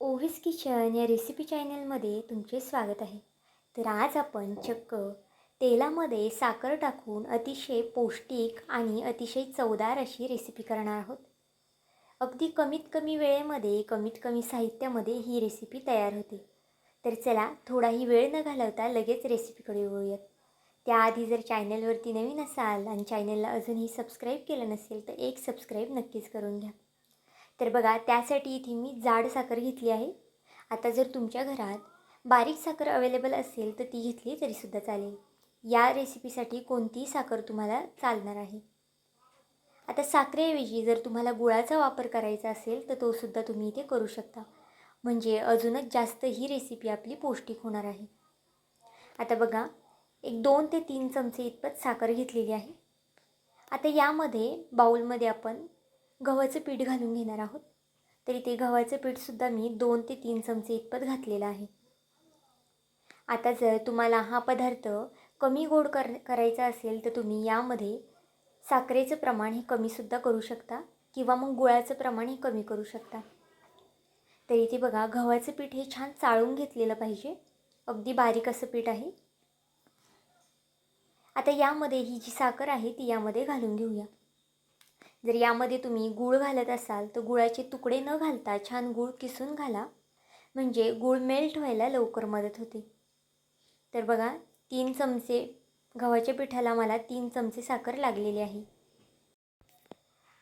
ओव्हिस kitchen या recipe चॅनलमध्ये तुमचे स्वागत आहे. तर आज आपण चक्क तेलामध्ये साखर टाकून अतिशय पौष्टिक आणि अतिशय चवदार अशी रेसिपी करणार आहोत. अगदी कमीत कमी वेळेमध्ये कमीत कमी साहित्यामध्ये ही रेसिपी तयार होते. तर चला थोडाही वेळ न घालवता लगेच रेसिपीकडे वळूयात. त्याआधी जर चॅनलवरती नवीन असाल आणि चॅनलला अजूनही सबस्क्राईब केलं नसेल तर एक सबस्क्राईब नक्कीच करून घ्या. तर बघा त्यासाठी इथे मी जाड साखर घेतली आहे. आता जर तुमच्या घरात बारीक साखर अवेलेबल असेल तर ती घेतली तरीसुद्धा चालेल. या रेसिपीसाठी कोणतीही साखर तुम्हाला चालणार आहे. आता साखरेऐवजी जर तुम्हाला गुळाचा वापर करायचा असेल तर तोसुद्धा तुम्ही इथे करू शकता. म्हणजे अजूनच जास्त ही रेसिपी आपली पौष्टिक होणार आहे. आता बघा एक दोन ते तीन चमचे इतपत साखर घेतलेली आहे. आता यामध्ये बाऊलमध्ये आपण गव्हाचं पीठ घालून घेणार आहोत. तरी ते गव्हाचं पीठसुद्धा मी दोन ते तीन चमचे इतपत घातलेलं आहे. आता जर तुम्हाला हा पदार्थ कमी गोड कर करायचा असेल तर तुम्ही यामध्ये साखरेचं प्रमाण हे कमीसुद्धा करू शकता किंवा मग गुळाचं प्रमाण हे कमी करू शकता. तर इथे बघा गव्हाचं पीठ हे छान चाळून घेतलेलं पाहिजे. अगदी बारीक असं पीठ आहे. आता यामध्ये ही जी साखर आहे ती यामध्ये घालून घेऊया. जर यामध्ये तुम्ही गूळ घालत असाल तर गुळाचे तुकडे न घालता छान गूळ किसून घाला. म्हणजे गूळ मेल्ट व्हायला लवकर मदत होते. तर बघा तीन चमचे गव्हाच्या पिठाला मला तीन चमचे साखर लागलेली आहे.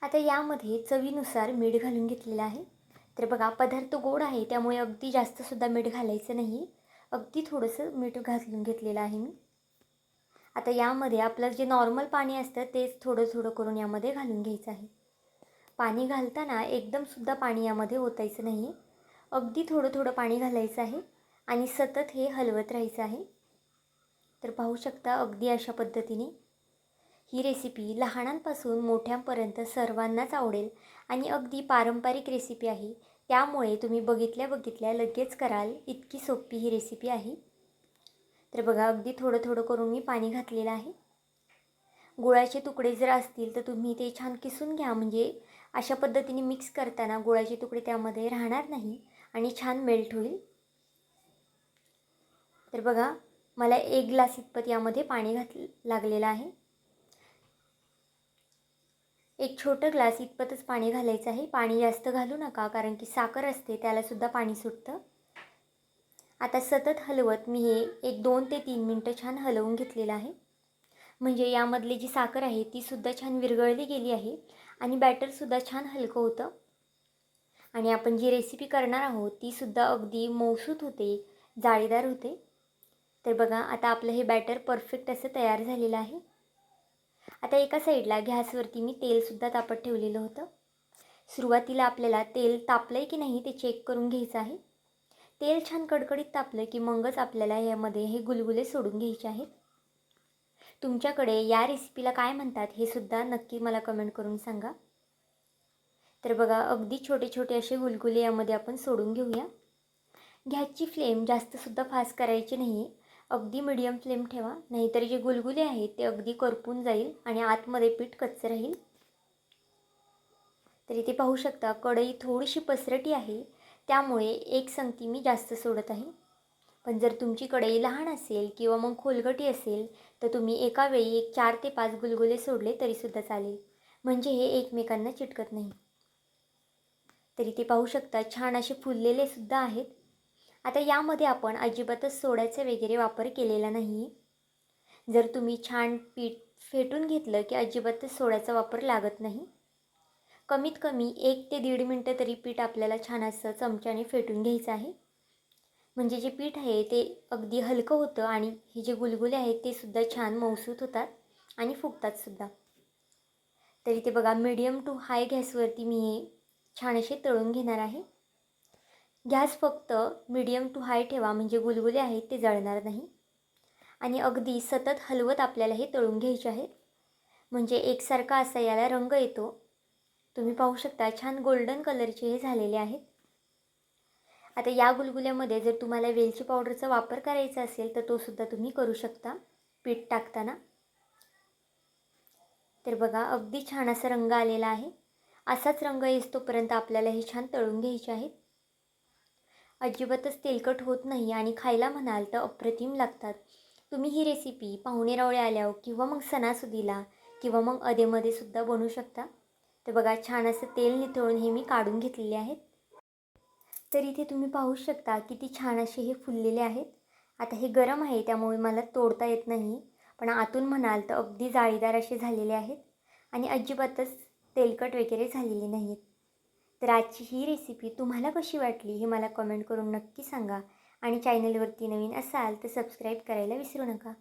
आता यामध्ये चवीनुसार मीठ घालून घेतलेलं आहे. तर बघा पदार्थ गोड आहे त्यामुळे अगदी जास्तसुद्धा मीठ घालायचं नाही. अगदी थोडंसं मीठ घालून घेतलेलं आहे मी. आता यामध्ये आपलं जे नॉर्मल पाणी असतं तेच थोडं थोडं करून यामध्ये घालून घ्यायचं आहे. पाणी घालताना एकदमसुद्धा पाणी यामध्ये ओतायचं नाही. आहे अगदी थोडं थोडं पाणी घालायचं आहे आणि सतत हे हलवत राहायचं आहे. तर पाहू शकता अगदी अशा पद्धतीने. ही रेसिपी लहानांपासून मोठ्यांपर्यंत सर्वांनाच आवडेल आणि अगदी पारंपरिक रेसिपी आहे. त्यामुळे तुम्ही बघितल्या बघितल्या लगेच कराल इतकी सोपी ही रेसिपी आहे. तर बघा अगदी थोडं थोडं करून मी पाणी घातलेलं आहे. गुळाचे तुकडे जर असतील तर तुम्ही ते छान किसून घ्या. म्हणजे अशा पद्धतीने मिक्स करताना गुळाचे तुकडे त्यामध्ये राहणार नाही आणि छान मेल्ट होईल. तर बघा मला एक ग्लास इतपत यामध्ये पाणी घात लागलेलं आहे. एक छोटं ग्लास इतपतच पाणी घालायचं आहे. पाणी जास्त घालू नका कारण की साखर असते त्यालासुद्धा पाणी सुटतं. आता सतत हलवत मी हे एक दोन ते तीन मिनटं छान हलवून घेतलेलं आहे. म्हणजे यामधली जी साखर आहे तीसुद्धा छान विरघळली गेली आहे आणि बॅटरसुद्धा छान हलकं होतं. आणि आपण जी रेसिपी करणार आहोत तीसुद्धा अगदी मौसूत होते जाळीदार होते. तर बघा आता आपलं हे बॅटर परफेक्ट असं तयार झालेलं आहे. आता एका साईडला गॅसवरती मी तेलसुद्धा तापत ठेवलेलं होतं. सुरुवातीला आपल्याला तेल तापलं आहे की नाही ते चेक करून घ्यायचं आहे. तेल छान कडकडीत तापलं की मगच आपल्याला यामध्ये हे गुलगुले सोडून घ्यायचे आहेत. तुमच्याकडे या रेसिपीला काय म्हणतात हे सुद्धा नक्की मला कमेंट करून सांगा. तर बघा अगदी छोटे छोटे असे गुलगुले यामध्ये आपण सोडून घेऊया. गॅसची फ्लेम जास्तसुद्धा फास्ट करायची नाही अगदी मिडियम फ्लेम ठेवा. नाहीतर जे गुलगुले आहेत ते अगदी करपून जाईल आणि आतमध्ये पीठ कच्चं राहील. तर इथे पाहू शकता कढई थोडीशी पसरटी आहे. त्यामुळे एक संगती मी जास्त सोडत आहे. पण जर तुमची कढई लहान असेल किंवा मग खोलगटी असेल तर तुम्ही एका वेळी एक चार ते पाच गुलगुले सोडले तरीसुद्धा चालेल. म्हणजे हे एकमेकांना चिटकत नाही. तरी ते पाहू शकता छान असे फुललेले सुद्धा आहेत. आता यामध्ये आपण अजिबातच सोड्याचा वगैरे वापर केलेला नाही. जर तुम्ही छान पीठ फेटून घेतलं की अजिबातच सोड्याचा वापर लागत नाही. कमीत कमी एक ते दीड मिनटं तरी पीठ आपल्याला छान असं चमच्याने फेटून घ्यायचं आहे. म्हणजे जे पीठ आहे ते अगदी हलकं होतं आणि हे जे गुलगुले आहेत ते सुद्धा छान मौसूत होतात आणि फुगतातसुद्धा तरी ते बघा मीडियम टू हाय गॅसवरती मी हे छान असे तळून घेणार आहे. गॅस फक्त मीडियम टू हाय ठेवा म्हणजे गुलगुले आहेत ते जळणार नाही. आणि अगदी सतत हलवत आपल्याला हे तळून घ्यायचे आहेत म्हणजे एकसारखा असा याला रंग येतो. तुम्ही पाहू शकता छान गोल्डन कलरचे हे झालेले आहेत. आता या गुलगुल्यामध्ये जर तुम्हाला वेलची पावडरचा वापर करायचा असेल तर तोसुद्धा तुम्ही करू शकता पीठ टाकताना. तर बघा अगदी छान असा रंग आलेला आहे. असाच रंग येतोपर्यंत आपल्याला हे छान तळून घ्यायचे आहेत. अजिबातच तेलकट होत नाही आणि खायला म्हणाल तर अप्रतिम लागतात. तुम्ही ही रेसिपी पाहुणेरावळे आल्यावर किंवा मग सणासुदीला किंवा मग अधेमध्ये सुद्धा बनवू शकता. तर बघा छान असं तेल निथळून हे मी काढून घेतलेले आहेत. तर इथे तुम्ही पाहू शकता किती छान असे हे फुललेले आहेत. आता हे गरम आहे त्यामुळे मला तोडता येत नाही. पण आतून म्हणाल तर अगदी जाळीदार असे झालेले आहेत. आणि अजिबातच तेलकट वगैरे झालेले नाहीत. तर आजची ही रेसिपी तुम्हाला कशी वाटली हे मला कमेंट करून नक्की सांगा. आणि चॅनलवरती नवीन असाल तर सबस्क्राईब करायला विसरू नका.